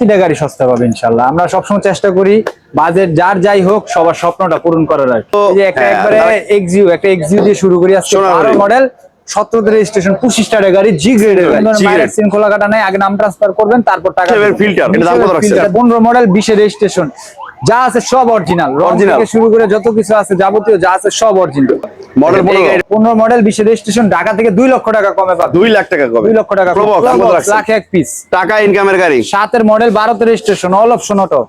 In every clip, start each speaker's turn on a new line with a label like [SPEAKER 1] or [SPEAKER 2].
[SPEAKER 1] প্রতিটা গাড়ি সস্তা পাবে ইনশাল্লাহ আমরা সবসময় চেষ্টা করি বাজেট যার যাই হোক সবার স্বপ্নটা পূরণ করার আর কি। যে একটা
[SPEAKER 2] হ্যাঁ,
[SPEAKER 1] একবারে এক্সিউ একটা এক্সিউ দিয়ে শুরু করি আজকে মডেল সতেরোতে রেজিস্ট্রেশন পঁচিশ টাকা গাড়ি জি গ্রেডের গাড়ি।
[SPEAKER 2] G grade।
[SPEAKER 1] সিন কাটা নাই আগে নাম ট্রান্সফার করবেন তারপর টাকা পনেরো মডেল বিশে রেজিস্ট্রেশন যা আছে সব অরিজিনাল অরিজিনাল শুরু করে যত কিছু আছে যাবতীয় যা আছে সব অরিজিনাল
[SPEAKER 2] মডেল পনেরো।
[SPEAKER 1] পনেরো মডেল বিশে রেজিস্ট্রেশন ঢাকা থেকে দুই লক্ষ টাকা কমে পাবে।
[SPEAKER 2] দুই লাখ টাকা কবে
[SPEAKER 1] দুই লক্ষ টাকা? লাখ এক পিস
[SPEAKER 2] টাকা ইনকামের গাড়ি।
[SPEAKER 1] সাতের মডেল বারোতে registration all option auto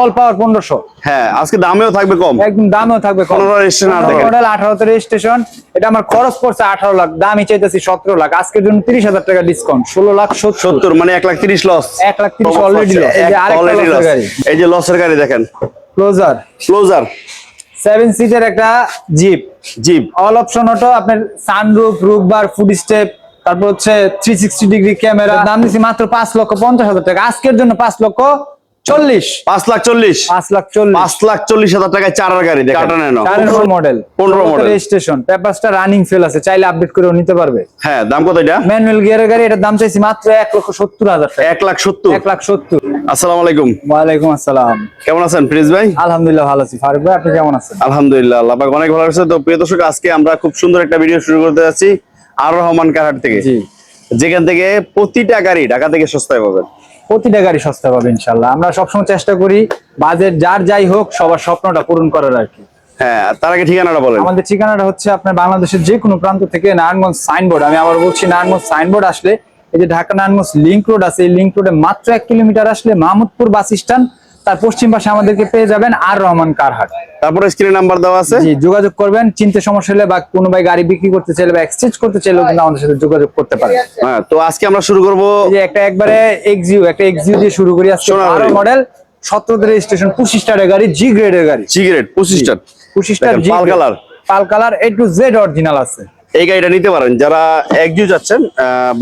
[SPEAKER 1] all power পনেরোশো।
[SPEAKER 2] হ্যাঁ আজকে দামেও থাকবে কম।
[SPEAKER 1] একদম দামও থাকবে কম।
[SPEAKER 2] 15 registration আর দেখেন।
[SPEAKER 1] মডেল আঠারোতে রেজিস্ট্রেশন এটা আমার খরচ পড়ছে আঠারো লাখ দামই চাইতেছি সতেরো লাখ। আজকের জন্য তিরিশ হাজার টাকা ডিসকাউন্ট ষোলো লাখ সত্তর।
[SPEAKER 2] সত্তর মানে এক লাখ তিরিশ লস
[SPEAKER 1] এক লাখ তিরিশ অলরেডি এই যে আরেকটা গাড়ি।
[SPEAKER 2] এই যে লসের গাড়ি দেখেন।
[SPEAKER 1] ক্লোজার
[SPEAKER 2] ক্লোজার
[SPEAKER 1] সেভেন সিটের একটা jeep
[SPEAKER 2] jeep
[SPEAKER 1] all option auto আপনার sunroof roof bar foot step তারপর হচ্ছে থ্রি সিক্সটি ডিগ্রি ক্যামেরা দাম দিচ্ছি মাত্র পাঁচ লক্ষ পঞ্চাশ হাজার টাকা। আজকের জন্য পাঁচ লক্ষ চল্লিশ।
[SPEAKER 2] পাঁচ লাখ চল্লিশ।
[SPEAKER 1] পাঁচ লাখ চল্লিশ।
[SPEAKER 2] পাঁচ লাখ চল্লিশ হাজার টাকায় চারার গাড়ি ন্যানো
[SPEAKER 1] চারের মডেল
[SPEAKER 2] 15 model।
[SPEAKER 1] রেজিস্ট্রেশন পেপারসটা রানিং ফেল আছে। চাইলে আপডেট করেও নিতে পারবে।
[SPEAKER 2] হ্যাঁ দাম কত এটা?
[SPEAKER 1] ম্যানুয়াল গিয়ারের গাড়ি এটার দাম চাইছি মাত্র এক লক্ষ সত্তর হাজার টাকা।
[SPEAKER 2] এক লাখ সত্তর।
[SPEAKER 1] এক লাখ সত্তর।
[SPEAKER 2] আসসালামু আলাইকুম।
[SPEAKER 1] ওয়ালাইকুম আসসালাম।
[SPEAKER 2] কেমন আছেন প্রিন্স ভাই?
[SPEAKER 1] আলহামদুলিল্লাহ ভালো আছি। ফারুক ভাই আপনি কেমন আছেন?
[SPEAKER 2] আলহামদুলিল্লাহ আল্লাহ পাক অনেক ভালো আছে। তো প্রিয় দর্শক আজকে আমরা খুব সুন্দর একটা ভিডিও শুরু করতে যাচ্ছি। আর রহমান কারহাট থেকে। যেখান থেকে প্রতিটা গাড়ি ঢাকা থেকে সস্তায় পাবেন।
[SPEAKER 1] প্রতিটা গাড়ি সস্তা পাবে ইনশাল্লাহ আমরা সবসময় চেষ্টা করি বাজেট যার যাই হোক সবার স্বপ্নটা পূরণ করার আর কি।
[SPEAKER 2] হ্যাঁ তার আগে ঠিকানাটা বলেন।
[SPEAKER 1] আমাদের ঠিকানাটা হচ্ছে আপনার বাংলাদেশের যে কোনো প্রান্ত থেকে নারায়ণগঞ্জ সাইনবোর্ড। আমি আবার বলছি নারায়ণগঞ্জ সাইনবোর্ড আসলে এই যে ঢাকা নারায়ণগঞ্জ লিঙ্ক রোড আছে এই লিংক রোডে মাত্র এক কিলোমিটার আসলে মাহমুদপুর বাস স্ট্যান্ড তার পশ্চিম পাশে আমাদেরকে পেয়ে যাবেন আর রহমান কারহাট।
[SPEAKER 2] তারপরে স্ক্রিনে নাম্বার দেওয়া আছে।
[SPEAKER 1] জি যোগাযোগ করবেন চিনতে সমস্যা হলে বা কোনো ভাই গাড়ি বিক্রি করতে চাইলে বা এক্সচেঞ্জ করতে চাইলেও কিন্তু আমাদের সাথে যোগাযোগ করতে পারেন।
[SPEAKER 2] হ্যাঁ তো আজকে আমরা শুরু করব
[SPEAKER 1] এই যে একটা একবারে এক্সিউ একটা এক্সিউ দিয়ে শুরু করি আজকে। মডেল সতেরো রেজিস্ট্রেশন পঁচিশ টাকার গাড়ি জি গ্রেডের গাড়ি।
[SPEAKER 2] সিগারেট পঁচিশটা
[SPEAKER 1] পঁচিশটা
[SPEAKER 2] দেখেন,
[SPEAKER 1] G
[SPEAKER 2] pearl colour.
[SPEAKER 1] Pearl colour A to Z original আছে।
[SPEAKER 2] এই গাড়িটা নিতে পারেন। যারা একজু যাচ্ছেন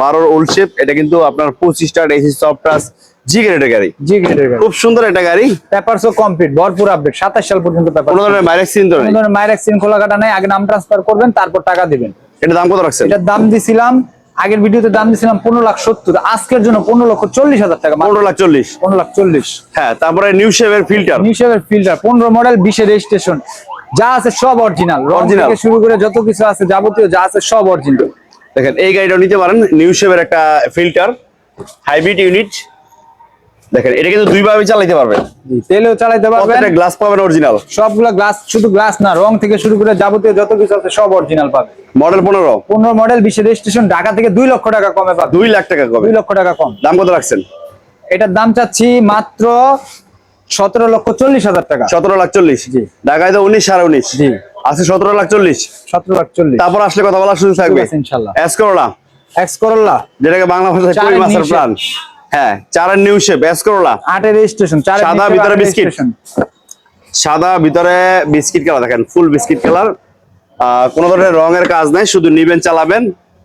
[SPEAKER 2] বারোর ওল্ড শেপ এটা কিন্তু আপনার পঁচিশটা এসি সফট জি গ্রেডের গাড়ি।
[SPEAKER 1] জি গ্রেডের গাড়ি।
[SPEAKER 2] খুব সুন্দর একটা গাড়ি।
[SPEAKER 1] পেপারসও কমপ্লিট ভরপুর আপডেট সাতাশ সাল পর্যন্ত পেপার
[SPEAKER 2] কোনো ধরনের মাইরেক্স চিন্তা
[SPEAKER 1] কোনো
[SPEAKER 2] নেই?
[SPEAKER 1] ধরনের মায়ের অ্যাক্সিডেন্ট খোলা কাটা নাই। আগে নাম ট্রান্সফার করবেন তারপর টাকা দিবেন।
[SPEAKER 2] এটা দাম কত রাখছেন?
[SPEAKER 1] এটার দাম দিছিলাম আগের ভিডিওতে দাম দিছিলাম পনেরো লাখ সত্তর। আজকের জন্য পনেরো লক্ষ চল্লিশ হাজার টাকা।
[SPEAKER 2] পনেরো লাখ চল্লিশ।
[SPEAKER 1] পনেরো লাখ চল্লিশ।
[SPEAKER 2] হ্যাঁ তারপরে নিউ শেভের ফিল্টার
[SPEAKER 1] নিউশেপের ফিল্টার পনেরো মডেল বিশে রেজিস্ট্রেশন যা আছে সব অরিজিনাল। অরিজিনাল শুরু করে যত কিছু আছে যাবতীয় যা আছে সব অরিজিনাল
[SPEAKER 2] দেখেন এই গাড়িটা নিতে পারেন। নিউ শেভের একটা ফিল্টার হাইব্রিড ইউনিট দেখেন এটা কিন্তু দুইভাবে চালাইতে পারবেন।
[SPEAKER 1] তেলেও চালাইতে পারবেন।
[SPEAKER 2] প্রত্যেকটা গ্লাস পাবেন অরিজিনাল
[SPEAKER 1] সবগুলা গ্লাস শুধু গ্লাস না রং থেকে শুরু করে যাবতীয় যত কিছু আছে সব অরিজিনাল পাবে
[SPEAKER 2] মডেল পনেরো।
[SPEAKER 1] পনেরো মডেল বিশে রেজিস্ট্রেশন ঢাকা থেকে দুই লক্ষ টাকা কমে পাবে
[SPEAKER 2] দুই লাখ টাকা কবে
[SPEAKER 1] দুই লক্ষ টাকা কম।
[SPEAKER 2] দাম কত রাখছেন?
[SPEAKER 1] এটার দাম চাচ্ছি মাত্র সতেরো লক্ষ চল্লিশ হাজার টাকা।
[SPEAKER 2] সতেরো লাখ চল্লিশ।
[SPEAKER 1] জি।
[SPEAKER 2] ঢাকায় তো উনিশ সাড়ে উনিশ।
[SPEAKER 1] জি।
[SPEAKER 2] আছে সতেরো লাখ চল্লিশ।
[SPEAKER 1] সতেরো লাখ চল্লিশ।
[SPEAKER 2] তারপর আসলে কথা বলা সুযোগ থাকবে।
[SPEAKER 1] ইনশাল্লাহ।
[SPEAKER 2] এস করোলা
[SPEAKER 1] এক্স করল্লা
[SPEAKER 2] যেটাকে বাংলা ভাষায় কই মাছের প্রাণ হ্যাঁ চারের নিউ শেপ এস করোলা
[SPEAKER 1] আটের রেজিস্ট্রেশন চার
[SPEAKER 2] সাদা ভিতরে বিস্কিট। সাদা ভিতরে বিস্কিট কালার দেখেন ফুল বিস্কিট কালার কোন ধরনের রঙের কাজ নাই শুধু নিবেন চালাবেন।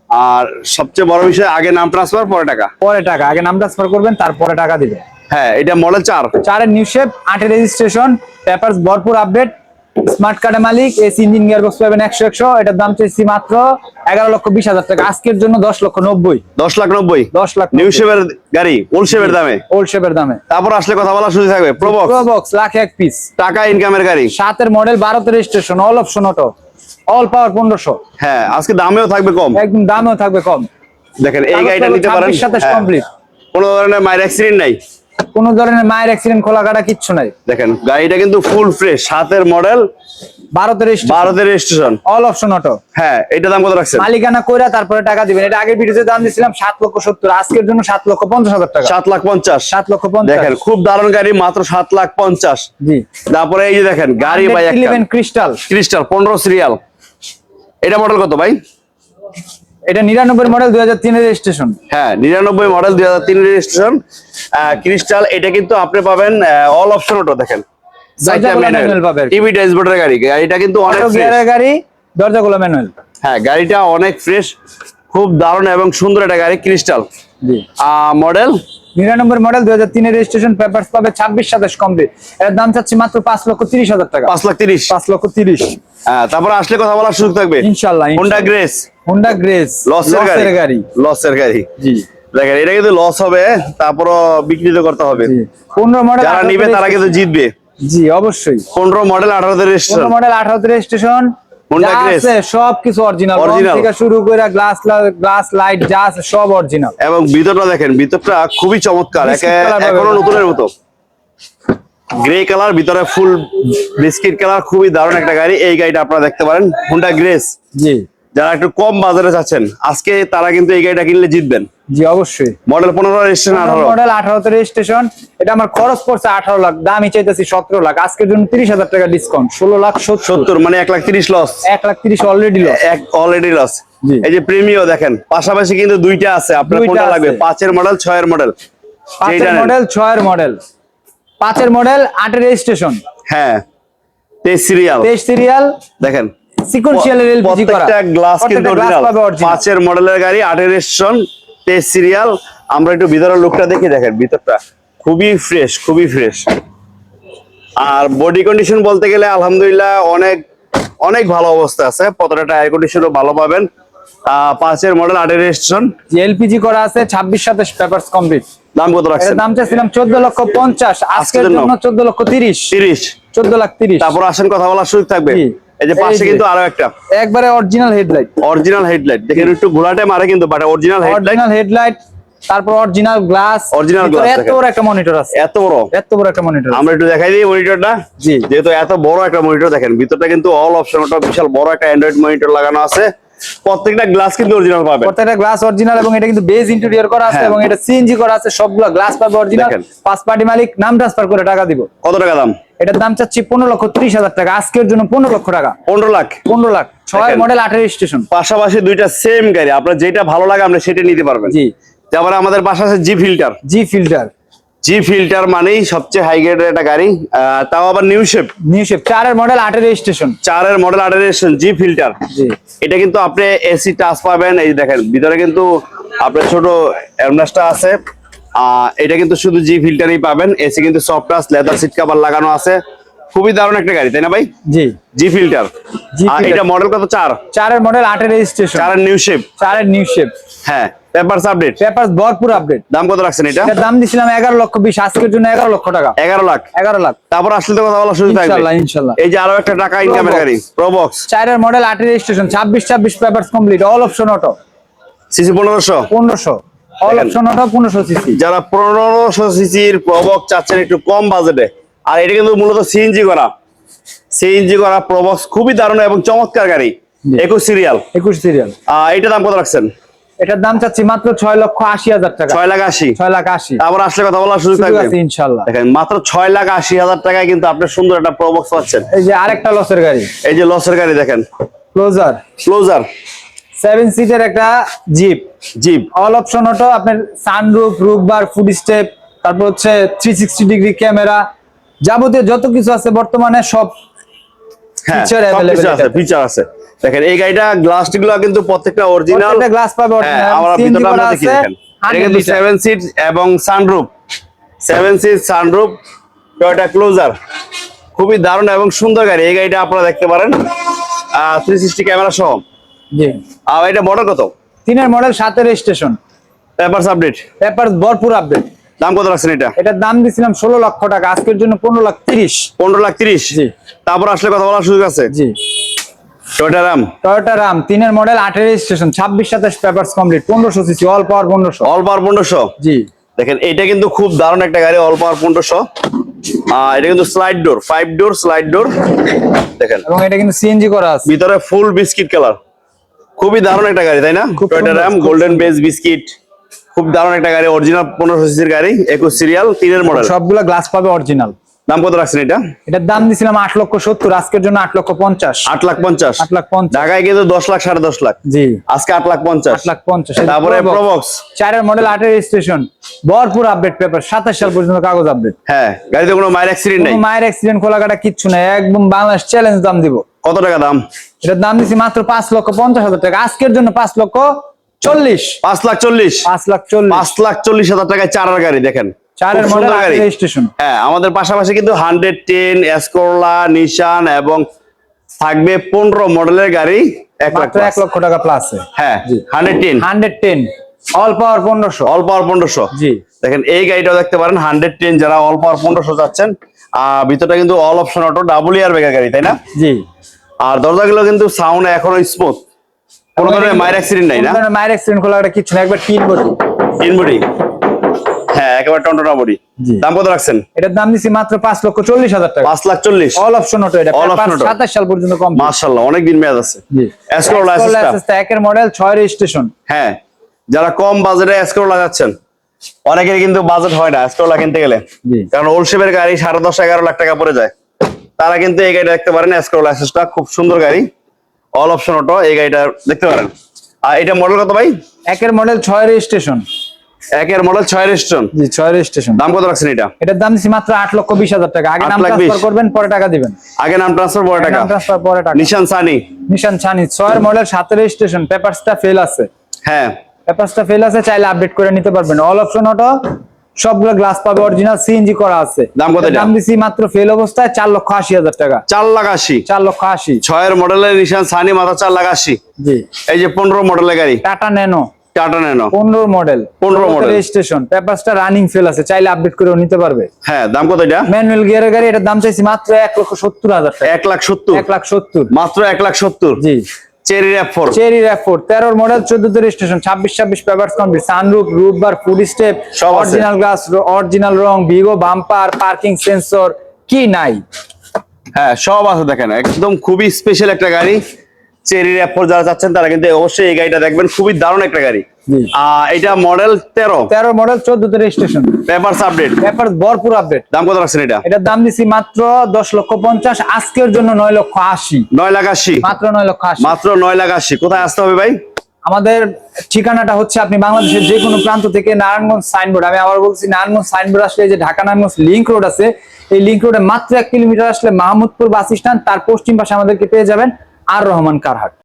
[SPEAKER 2] আর সবচেয়ে বড় বিষয় আগে নাম ট্রান্সফার পরে টাকা।
[SPEAKER 1] পরে টাকা আগে নাম ট্রান্সফার করবেন তারপরে টাকা দিবেন।
[SPEAKER 2] হ্যাঁ এটা মডেল চার।
[SPEAKER 1] চারের নিউ শেপ আটের রেজিস্ট্রেশন পেপারস ভরপুর আপডেট স্মার্ট কার্ডের মালিক এসি ইঞ্জিন গিয়ার বক্স পাবেন একশো একশো। এটার দাম চাইছি মাত্র এগারো লক্ষ বিশ হাজার টাকা। আজকের জন্য দশ লক্ষ নব্বই।
[SPEAKER 2] দশ লাখ নব্বই?
[SPEAKER 1] দশ লাখ
[SPEAKER 2] নিউ শেপের গাড়ি ওল্ড শেপের দামে?
[SPEAKER 1] ওল্ড শেপের দামে।
[SPEAKER 2] তারপর আসলে কথা বলার সুযোগ থাকবে। প্রবক্স
[SPEAKER 1] প্রবক্স লাখ এক পিস
[SPEAKER 2] টাকা ইনকামের গাড়ি?
[SPEAKER 1] সাতের মডেল বারোতে registration all option auto all power পনেরোশো।
[SPEAKER 2] হ্যাঁ আজকে দামেও থাকবে কম।
[SPEAKER 1] একদম দামেও থাকবে কম।
[SPEAKER 2] দেখেন এই গাড়িটা নিতে পারেন।
[SPEAKER 1] 26 27
[SPEAKER 2] হ্যাঁ। কোনো ধরনের মায়ের অ্যাক্সিডেন্ট নাই।
[SPEAKER 1] কোনো ধরনের মায়ের অ্যাক্সিডেন্ট খোলা কাটা কিচ্ছু নাই।
[SPEAKER 2] দেখেন গাড়িটা কিন্তু ফুল ফ্রেশ সাতের মডেল ভারতের রেজিস্ট্রেশন
[SPEAKER 1] অল অপশন অটো
[SPEAKER 2] হ্যাঁ এটা দাম কত রাখছেন?
[SPEAKER 1] মালিকানা কইরা তারপরে টাকা দিবেন। এটা আগের ভিডিওতে দাম দিছিলাম সাত লক্ষ সত্তর আজকের জন্য সাত লক্ষ পঞ্চাশ হাজার টাকা।
[SPEAKER 2] সাত লাখ পঞ্চাশ।
[SPEAKER 1] সাত লক্ষ পঞ্চাশ।
[SPEAKER 2] দেখেন খুব দারুণ গাড়ি মাত্র সাত লাখ পঞ্চাশ।
[SPEAKER 1] জি।
[SPEAKER 2] তারপরে এই যে দেখেন গাড়ি ভাই
[SPEAKER 1] ক্রিস্টাল
[SPEAKER 2] ক্রিস্টাল পনেরো সিরিয়াল এটা মডেল কত ভাই?
[SPEAKER 1] এটা নিরানব্বই মডেল দুই হাজার তিনের রেজিস্ট্রেশন
[SPEAKER 2] হ্যাঁ নিরানব্বই মডেল দুই হাজার তিন রেজিস্ট্রেশন ক্রিস্টাল এটা কিন্তু আপনি পাবেন অল অপশন অটো দেখেন। টিভি ড্যাশবোর্ডের গাড়ি গাড়িটা কিন্তু অনেক।
[SPEAKER 1] গাড়ি দরজাগুলো ম্যানুয়াল
[SPEAKER 2] হ্যাঁ গাড়িটা অনেক ফ্রেশ খুব দারুণ এবং সুন্দর একটা গাড়ি ক্রিস্টাল
[SPEAKER 1] জি।
[SPEAKER 2] মডেল
[SPEAKER 1] নিরানব্বই মডেল দুই হাজার তিনের রেজিস্ট্রেশন পেপার পাবে ছাব্বিশ সাতাশ কমপ্লিট এর দাম চাচ্ছি মাত্র পাঁচ লক্ষ তিরিশ হাজার টাকা।
[SPEAKER 2] পাঁচ লাখ তিরিশ।
[SPEAKER 1] পাঁচ লক্ষ তিরিশ।
[SPEAKER 2] হ্যাঁ তারপরে আসলে কথা বলার সুযোগ থাকবে।
[SPEAKER 1] ইনশাল্লাহ
[SPEAKER 2] হোন্ডা গ্রেস
[SPEAKER 1] হোন্ডা গ্রেস
[SPEAKER 2] লসের গাড়ি।
[SPEAKER 1] গাড়ি।
[SPEAKER 2] লসের গাড়ি।
[SPEAKER 1] জি।
[SPEAKER 2] দেখেন এটা কিন্তু লস হবে তারপরও বিক্রি করতে হবে।
[SPEAKER 1] পনেরো মডেল
[SPEAKER 2] যারা নিবে তারা কিন্তু জিতবে।
[SPEAKER 1] জি অবশ্যই।
[SPEAKER 2] পনেরো মডেল আঠারোতে রেজিস্ট্রেশন
[SPEAKER 1] মডেল আঠারোতে রেজিস্ট্রেশন
[SPEAKER 2] Honda Grace।
[SPEAKER 1] সব কিছু অরিজিনাল থেকে শুরু করে গ্লাস গ্লাস লাইট যা আছে সব অরিজিনাল
[SPEAKER 2] এবং ভিতরটা দেখেন ভিতরটা খুবই চমৎকার। এখনও নতুনের মতো। গ্রে কালার ভিতরে ফুল বিস্কিট কালার খুবই দারুণ একটা গাড়ি। এই গাড়িটা আপনারা দেখতে পারেন হুন্ডা গ্রেস
[SPEAKER 1] জি।
[SPEAKER 2] যারা একটু কম বাজারে চাচ্ছেন আজকে তারা কিন্তু এই গাড়িটা কিনলে জিতবেন।
[SPEAKER 1] জি অবশ্যই।
[SPEAKER 2] মডেল পনেরো রেজিস্ট্রেশন আঠারো।
[SPEAKER 1] মডেল আঠারোতে রেজিস্ট্রেশন এটা আমার খরচ পড়ছে আঠারো লাখ দামই চাইতেছি সতেরো লাখ। আজকের জন্য তিরিশ হাজার টাকা ডিসকাউন্ট ষোলো লাখ সত্তর।
[SPEAKER 2] মানে এক লাখ তিরিশ লস
[SPEAKER 1] এক লাখ তিরিশ অলরেডি লস
[SPEAKER 2] এক অলরেডি লস এই যে প্রিমিও দেখেন পাশাপাশি কিন্তু দুইটা আছে। আপনার কোনটা লাগবে? পাঁচের মডেল ছয়ের মডেল
[SPEAKER 1] পাঁচের মডেল ছয়ের মডেল পাঁচের মডেল আটের রেজিস্ট্রেশন
[SPEAKER 2] হ্যাঁ। তেইশ সিরিয়াল
[SPEAKER 1] তেইশ সিরিয়াল
[SPEAKER 2] দেখেন।
[SPEAKER 1] সিকোয়েন্সিয়াল এলপিজি করা।
[SPEAKER 2] প্রত্যেকটা গ্লাস কিন্তু পাঁচের মডেলের গাড়ি তেইশ সিরিয়াল আমরা একটু ভিতরের লুকটা দেখি দেখেন ভিতরটা খুবই ফ্রেশ খুবই ফ্রেশ আর বডি কন্ডিশন বলতে গেলে আলহামদুলিল্লাহ অনেক অনেক ভালো অবস্থা আছে। টায়ার কন্ডিশনও ভালো পাবেন। পাঁচের মডেল আটের রেজিস্ট্রেশন
[SPEAKER 1] এলপিজি করা আছে ছাব্বিশ সাতাশ পেপারস কমপ্লিট
[SPEAKER 2] দাম কত রাখছেন?
[SPEAKER 1] দাম চাইছিলাম চোদ্দ লক্ষ পঞ্চাশ আজকের
[SPEAKER 2] জন্য?
[SPEAKER 1] চোদ্দ লক্ষ তিরিশ।
[SPEAKER 2] তিরিশ।
[SPEAKER 1] চোদ্দ লাখ তিরিশ।
[SPEAKER 2] তারপর আসেন কথা বলার সুযোগ থাকবে। এই যে পাশে কিন্তু আরও একটা।
[SPEAKER 1] একবারে অরিজিনাল হেডলাইট
[SPEAKER 2] অরিজিনাল হেডলাইট দেখেন একটু ঘোলাটে মারে কিন্তু but original headlight
[SPEAKER 1] original headlight তারপর অরিজিনাল গ্লাস
[SPEAKER 2] Original glass
[SPEAKER 1] এত বড় একটা মনিটর আছে।
[SPEAKER 2] এত বড়।
[SPEAKER 1] এত বড় একটা মনিটর
[SPEAKER 2] আমরা একটু দেখাই দিই মনিটরটা
[SPEAKER 1] জি।
[SPEAKER 2] যেহেতু এত বড় একটা মনিটর দেখেন ভিতরটা কিন্তু অল অপশন ওটা বিশাল বড় একটা অ্যান্ড্রয়েড মনিটর লাগানো আছে। প্রত্যেকটা গ্লাস কিন্তু অরিজিনাল পাবেন।
[SPEAKER 1] প্রত্যেকটা গ্লাস অরিজিনাল এবং এটা কিন্তু বেজ ইন্টেরিয়র করা আছে
[SPEAKER 2] হ্যাঁ।
[SPEAKER 1] এবং এটা সিএনজি করা আছে সবগুলো গ্লাস পাবে অরিজিনাল। পাঁচ পার্টি মালিক নাম ট্রান্সফার করে টাকা দিব।
[SPEAKER 2] কত টাকা দাম?
[SPEAKER 1] এটার দাম চাচ্ছি পনেরো লক্ষ ত্রিশ হাজার টাকা। আজকের জন্য পনেরো লক্ষ টাকা।
[SPEAKER 2] পনেরো লাখ।
[SPEAKER 1] পনেরো লাখ। ছয় মডেল আঠেরো স্টেশন
[SPEAKER 2] পাশাপাশি দুইটা সেম গাড়ি। আপনার যেটা ভালো লাগে আপনি সেটা নিতে পারবেন।
[SPEAKER 1] জি।
[SPEAKER 2] তারপরে আমাদের পাশে আছে G filter
[SPEAKER 1] G filter
[SPEAKER 2] G filter মানেই সবচেয়ে হাই গ্রেডের একটা গাড়ি। তাও আবার নিউ শেপ
[SPEAKER 1] নিউ শেপ চারের মডেল আঠেরো স্টেশন
[SPEAKER 2] চারের মডেল আঠারো জি ফিল্টার
[SPEAKER 1] জি।
[SPEAKER 2] এটা কিন্তু আপনি এসি টাচ পাবেন। এই দেখেন ভিতরে কিন্তু আপনার ছোট অ্যামনাসটা আছে। এটা কিন্তু শুধু জি ফিল্টারই পাবেন। এসি কিন্তু soft touch leather seat cover লাগানো আছে। খুবই দারুণ একটা গাড়ি তাই না ভাই?
[SPEAKER 1] জি।
[SPEAKER 2] জি ফিল্টার। এটা মডেল কত? চার।
[SPEAKER 1] চারের মডেল আঠেরো স্টেশন
[SPEAKER 2] চারের নিউ শেপ
[SPEAKER 1] চারের নিউ শেপ
[SPEAKER 2] হ্যাঁ পেপারস আপডেট
[SPEAKER 1] পেপারস ভরপুর আপডেট
[SPEAKER 2] দাম কত রাখছেন এটা?
[SPEAKER 1] এটার দাম দিছিলাম এগারো লক্ষ বিশ আজকের জন্য এগারো লক্ষ টাকা।
[SPEAKER 2] এগারো লাখ।
[SPEAKER 1] এগারো লাখ।
[SPEAKER 2] তারপর আসলে তো কথা বলার সুযোগ থাকবে।
[SPEAKER 1] ইনশাল্লাহ ইনশাল্লাহ।
[SPEAKER 2] এই যে আরও একটা টাকা ইনকামের। গাড়ি প্রবক্স
[SPEAKER 1] চারের মডেল আঠেরো স্টেশন ছাব্বিশ ছাব্বিশ papers complete all option auto
[SPEAKER 2] CC পনেরোশো।
[SPEAKER 1] পনেরোশো। অল অপশন অটো পনেরোশো সিসি।
[SPEAKER 2] যারা পনেরোশো সিসির প্রবক চাচ্ছেন একটু কম বাজেটে আর এটা কিন্তু মূলত সিএনজি করা। সিএনজি করা প্রবক্স খুবই দারুণ এবং চমৎকার গাড়ি
[SPEAKER 1] জি।
[SPEAKER 2] একুশ সিরিয়াল।
[SPEAKER 1] একুশ সিরিয়াল।
[SPEAKER 2] আহ এটা দাম কত রাখছেন?
[SPEAKER 1] এটার দাম চাচ্ছি মাত্র ছয় লক্ষ আশি হাজার টাকা।
[SPEAKER 2] ছয় লাখ আশি।
[SPEAKER 1] ছয় লাখ আশি।
[SPEAKER 2] তারপর আসলে কথা বলার সুযোগ থাকবে।
[SPEAKER 1] ইনশাল্লাহ।
[SPEAKER 2] দেখেন মাত্র ছয় লাখ আশি হাজার টাকায় কিন্তু আপনি সুন্দর একটা প্রবক্স পাচ্ছেন।
[SPEAKER 1] এই যে আরেকটা লসের গাড়ি।
[SPEAKER 2] এই যে লসের গাড়ি দেখেন।
[SPEAKER 1] ক্লোজার
[SPEAKER 2] ক্লোজার
[SPEAKER 1] সেভেন সিটের একটা jeep
[SPEAKER 2] jeep
[SPEAKER 1] all option auto আপনার sunroof roof bar foot step তারপর হচ্ছে থ্রি সিক্সটি ডিগ্রি ক্যামেরা যাবতীয় যত কিছু আছে বর্তমানে সব
[SPEAKER 2] হ্যাঁ আছে ফিচার আছে। দেখেন এই গাড়িটা কিন্তু প্রত্যেকটা অরিজিনাল
[SPEAKER 1] প্রত্যেকটা গ্লাস পাবে
[SPEAKER 2] হ্যাঁ আমরা ভিতরটা আমরা দেখি দেখেন এটা কিন্তু
[SPEAKER 1] লিটার।
[SPEAKER 2] সেভেন সিট এবং sunroof seat sunroof Toyota closer খুবই দারুণ এবং সুন্দর গাড়ি। এই গাড়িটা আপনারা দেখতে পারেন। থ্রি সিক্সটি ক্যামেরা সহ।
[SPEAKER 1] জি।
[SPEAKER 2] আর এটা মডেল কত?
[SPEAKER 1] তিনের মডেল সাতের স্টেশন
[SPEAKER 2] পেপারস আপডেট
[SPEAKER 1] পেপার ভরপুর আপডেট
[SPEAKER 2] দাম কত রাখছেন এটা?
[SPEAKER 1] এটার দাম দিছিলাম ষোলো লক্ষ টাকা আজকের জন্য পনেরো লাখ তিরিশ।
[SPEAKER 2] পনেরো লাখ তিরিশ?
[SPEAKER 1] জি।
[SPEAKER 2] তারপর আসলে কথা বলার সুযোগ আছে?
[SPEAKER 1] জি।
[SPEAKER 2] টয়োটা রাম
[SPEAKER 1] টয়োটা রাম তিনের মডেল আঠেরো স্টেশন ছাব্বিশ সাতাশ পেপার কমপ্লিট পনেরোশো সিসি অল পাওয়ার পনেরোশো।
[SPEAKER 2] অল পাওয়ার পনেরোশো?
[SPEAKER 1] জি।
[SPEAKER 2] দেখেন এটা কিন্তু খুব দারুণ একটা গাড়ি অল পাওয়ার পনেরোশো। এটা কিন্তু slide door five door slide door দেখেন।
[SPEAKER 1] এবং এটা কিন্তু সিএনজি করা আছে।
[SPEAKER 2] ভিতরে ফুল বিস্কিট কালার খুবই দারুণ একটা গাড়ি তাই না? Toyota Raum golden base biscuit খুব দারুণ একটা গাড়ি অরিজিনাল পনেরোশো সিসির গাড়ি একুশ সিরিয়াল তিনের মডেল
[SPEAKER 1] সবগুলা গ্লাস পাবে অরিজিনাল
[SPEAKER 2] দাম কত রাখছেন এটা?
[SPEAKER 1] এটার দাম দিছিলাম আট লক্ষ সত্তর আজকের জন্য আট লক্ষ পঞ্চাশ।
[SPEAKER 2] আট লাখ পঞ্চাশ।
[SPEAKER 1] আট লাখ পঞ্চাশ।
[SPEAKER 2] ঢাকায় কিন্তু দশ লাখ সাড়ে দশ লাখ।
[SPEAKER 1] জি।
[SPEAKER 2] আজকে আট লাখ পঞ্চাশ।
[SPEAKER 1] আট লাখ পঞ্চাশ।
[SPEAKER 2] তারপরে প্রবক্স
[SPEAKER 1] চারের মডেল আটের স্টেশন ভরপুর আপডেট পেপার সাতাশ সাল পর্যন্ত কাগজ আপডেট
[SPEAKER 2] হ্যাঁ গাড়িতে কোনো মায়ের অ্যাক্সিডেন্ট নেই।
[SPEAKER 1] মায়ের অ্যাক্সিডেন্ট খোলাকাটা কিচ্ছু নাই। একদম বাংলাদেশ চ্যালেঞ্জ দাম দিব।
[SPEAKER 2] কত টাকা দাম?
[SPEAKER 1] এটার দাম দিছি মাত্র পাঁচ লক্ষ পঞ্চাশ হাজার টাকা। আজকের জন্য পাঁচ লক্ষ চল্লিশ।
[SPEAKER 2] পাঁচ লাখ চল্লিশ?
[SPEAKER 1] পাঁচ লাখ চল্লিশ।
[SPEAKER 2] পাঁচ লাখ চল্লিশ হাজার টাকায় চারার গাড়ি দেখেন।
[SPEAKER 1] চারের মডেল
[SPEAKER 2] সুন্দর হ্যাঁ আমাদের পাশাপাশি কিন্তু হান্ড্রেড টেন এসকোরলা নিশান এবং থাকবে পনেরো মডেলের গাড়ি এক লাখ
[SPEAKER 1] এক লক্ষ টাকা প্লাস
[SPEAKER 2] হ্যাঁ hundred ten
[SPEAKER 1] hundred ten all power পনেরোশো।
[SPEAKER 2] অল পাওয়ার পনেরোশো।
[SPEAKER 1] জি।
[SPEAKER 2] দেখেন এই গাড়িটাও দেখতে পারেন হান্ড্রেড টেন যারা অল পাওয়ার পনেরোশো যাচ্ছেন আহ, ভিতরটা কিন্তু all option auto double airbag গাড়ি তাই না?
[SPEAKER 1] জি।
[SPEAKER 2] আর দরজাগুলো কিন্তু সাউন্ড এখনও স্মুথ কোনো ধরনের মায়ের অ্যাক্সিডেন্ট নাই না?
[SPEAKER 1] মায়ের অ্যাক্সিডেন্ট খোলা একটা কিছু না একবার তিন বডি।
[SPEAKER 2] তিন বডি? হ্যাঁ একেবারে টন্টনা বডি। দাম কত রাখছেন?
[SPEAKER 1] এটার দাম দিচ্ছি মাত্র পাঁচ লক্ষ চল্লিশ হাজার টাকা।
[SPEAKER 2] পাঁচ লাখ চল্লিশ।
[SPEAKER 1] অল অপশন অটো এটা
[SPEAKER 2] All option auto।
[SPEAKER 1] সাতাশ সাল পর্যন্ত কম
[SPEAKER 2] মার্শাল্লাহ অনেক দিন মেয়াদ আছে।
[SPEAKER 1] জি।
[SPEAKER 2] Escrow license টা?
[SPEAKER 1] লাইসেন্স একের মডেল ছয় রেজিস্ট্রেশন
[SPEAKER 2] হ্যাঁ যারা কম বাজেটে স্ক্রোল লাগাচ্ছেন অনেকের কিন্তু বাজেট হয় না স্ক্রোলা কিনতে গেলে। কারণ ওলশেপের গাড়ি সাড়ে দশ এগারো লাখ টাকা পড়ে যায়। তারা কিন্তু এই গাড়িটা দেখতে পারেন স্ক্রোল লাইসেন্সটা খুব সুন্দর গাড়ি। অল অপশন অটো এই গাড়িটা দেখতে পারেন। আর এটা মডেল কত ভাই?
[SPEAKER 1] একের মডেল ছয় রেজিস্ট্রেশন
[SPEAKER 2] একের মডেল ছয় রেজিস্ট্রেশন
[SPEAKER 1] জি ছয় রেজিস্ট্রেশন
[SPEAKER 2] দাম কত রাখছেন এটা?
[SPEAKER 1] এটার দাম দিচ্ছি মাত্র আট লক্ষ বিশ হাজার টাকা। আগে নাম ট্রান্সফার করবেন পরে টাকা দিবেন।
[SPEAKER 2] আগে নাম ট্রান্সফার পরে টাকা।
[SPEAKER 1] ট্রান্সফার পরে টাকা।
[SPEAKER 2] নিশান সানি
[SPEAKER 1] নিশান ছানি ছয়ের মডেল সাতের রেজিস্ট্রেশন পেপারসটা ফেল আছে।
[SPEAKER 2] হ্যাঁ।
[SPEAKER 1] পেপারসটা ফেল আছে চাইলে আপডেট করে নিতে পারবেন। অল অপশন অটো সবগুলো গ্লাস পাবে অরিজিনাল সিএনজি করা আছে।
[SPEAKER 2] দাম কত
[SPEAKER 1] দাম দিছি মাত্র ফেল অবস্থায় চার লক্ষ আশি হাজার টাকা।
[SPEAKER 2] চার লাখ আশি।
[SPEAKER 1] চার লক্ষ আশি।
[SPEAKER 2] ছয়ের মডেলের নিশান সানি মাথা চার লাখ আশি।
[SPEAKER 1] জি।
[SPEAKER 2] এই যে পনেরো মডেলের গাড়ি।
[SPEAKER 1] টাটা ন্যানো
[SPEAKER 2] টাটা নেনো
[SPEAKER 1] পনেরো মডেল
[SPEAKER 2] 15 model।
[SPEAKER 1] রেজিস্ট্রেশন পেপারসটা রানিং ফেল আছে চাইলে আপডেট করেও নিতে পারবে।
[SPEAKER 2] হ্যাঁ দাম কত এটা?
[SPEAKER 1] ম্যানুয়াল গিয়ারের গাড়ি এটার দাম চাইছি মাত্র এক লক্ষ সত্তর হাজার টাকা।
[SPEAKER 2] এক লাখ সত্তর।
[SPEAKER 1] এক লাখ সত্তর।
[SPEAKER 2] মাত্র এক লাখ সত্তর।
[SPEAKER 1] জি।
[SPEAKER 2] চেরি
[SPEAKER 1] চেরি মডেল স্টেশন ছাব্বিশ ছাব্বিশ papers complete sunroof roof bar foot step original glass original রং ভিগো বাম্পার পার্কিং সেন্সর কি নাই?
[SPEAKER 2] হ্যাঁ সব আছে দেখেন একদম খুবই স্পেশাল একটা গাড়ি। চেরি র্যাপ যারা চাচ্ছেন তারা কিন্তু অবশ্যই এই গাড়িটা দেখবেন। খুবই দারুণ একটা গাড়ি। এটা মডেল তেরো।
[SPEAKER 1] তেরো মডেল চোদ্দ রেজিস্ট্রেশন
[SPEAKER 2] পেপারস আপডেট
[SPEAKER 1] পেপার ভরপুর আপডেট
[SPEAKER 2] দাম কত রাখছেন এটা?
[SPEAKER 1] এটার দাম দিছি মাত্র দশ লক্ষ পঞ্চাশ আজকের জন্য নয় লক্ষ আশি।
[SPEAKER 2] নয় লাখ আশি।
[SPEAKER 1] মাত্র নয় লক্ষ আশি।
[SPEAKER 2] মাত্র নয় লাখ আশি। কোথায় আসতে হবে ভাই?
[SPEAKER 1] আমাদের ঠিকানাটা হচ্ছে আপনি বাংলাদেশের যে কোনো প্রান্ত থেকে নারায়ণগঞ্জ সাইনবোর্ড আমি আবার বলছি নারায়ণগঞ্জ সাইনবোর্ড আসলে যে ঢাকা নারায়ণগঞ্জ লিংক রোড আছে এই লিংক রোডে মাত্র এক কিলোমিটার আসলে মাহমুদপুর বাস স্ট্যান্ড তার পশ্চিম পাশে আমাদেরকে পেয়ে যাবেন। আর রহমান কারহাট।